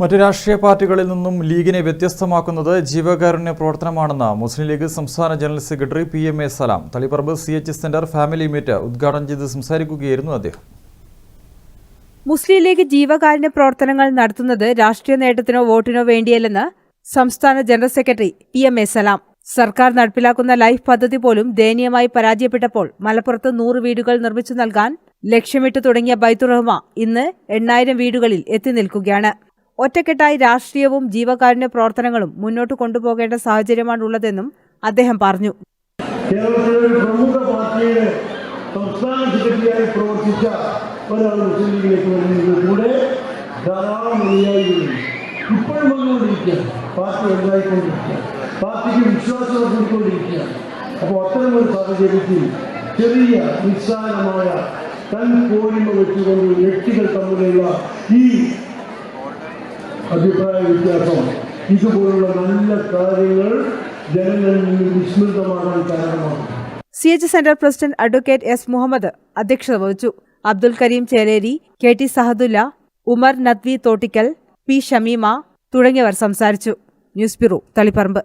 മറ്റ് രാഷ്ട്രീയ പാർട്ടികളിൽ നിന്നും ലീഗിനെ വ്യത്യസ്തമാക്കുന്നത് ജീവകാരുണ്യ പ്രവർത്തനമാണെന്ന് മുസ്ലിം ലീഗ് സംസ്ഥാന general secretary P M A Salam. Taliparamba C H centre family meet ഉദ്ഘാടനം ചെയ്ത് സംസാരിക്കുകയായിരുന്നു അദ്ദേഹം. മുസ്ലിം ലീഗ് ജീവകാരുണ്യ പ്രവർത്തനങ്ങൾ നടത്തുന്നത് രാഷ്ട്രീയ നേട്ടത്തിനോ വോട്ടിനോ വേണ്ടിയല്ലെന്ന് സംസ്ഥാന general secretary P M A Salam. സർക്കാർ നടപ്പിലാക്കുന്ന ലൈഫ് പദ്ധതി പോലും ദയനീയമായി പരാജയപ്പെട്ടപ്പോൾ മലപ്പുറത്ത് നൂറ് വീടുകൾ നിർമ്മിച്ചു നൽകാൻ ലക്ഷ്യമിട്ട് തുടങ്ങിയ ബൈത്തുറഹ്മ ഇന്ന് എണ്ണായിരം വീടുകളിൽ എത്തി നിൽക്കുകയാണ്. ഒറ്റക്കെട്ടായി രാഷ്ട്രീയവും ജീവകാരുണ്യ പ്രവർത്തനങ്ങളും മുന്നോട്ട് കൊണ്ടുപോകേണ്ട സാഹചര്യമാണുള്ളതെന്നും അദ്ദേഹം പറഞ്ഞു. ഒരാൾ പാർട്ടി പാർട്ടിക്ക് അപ്പോൾ ചെറിയ നിസ്സാരമായ തൻ പോരിമ വെച്ചുകൊണ്ട് വ്യക്തികൾ തമ്മിലുള്ള ഈ അഭിപ്രായ വ്യത്യാസം. ഇതുപോലുള്ള നല്ല കാര്യങ്ങൾ ജനങ്ങളിൽ നിന്ന് വിസ്മൃതമാകാൻ കാരണമാണ്. C H centre president advocate S Muhammad അധ്യക്ഷത വഹിച്ചു. Abdul Karim Cheleri K T Sahadulla Umar Nadvi Thottikkal P Shameema തുടങ്ങിയവർ സംസാരിച്ചു. News bureau Taliparamba.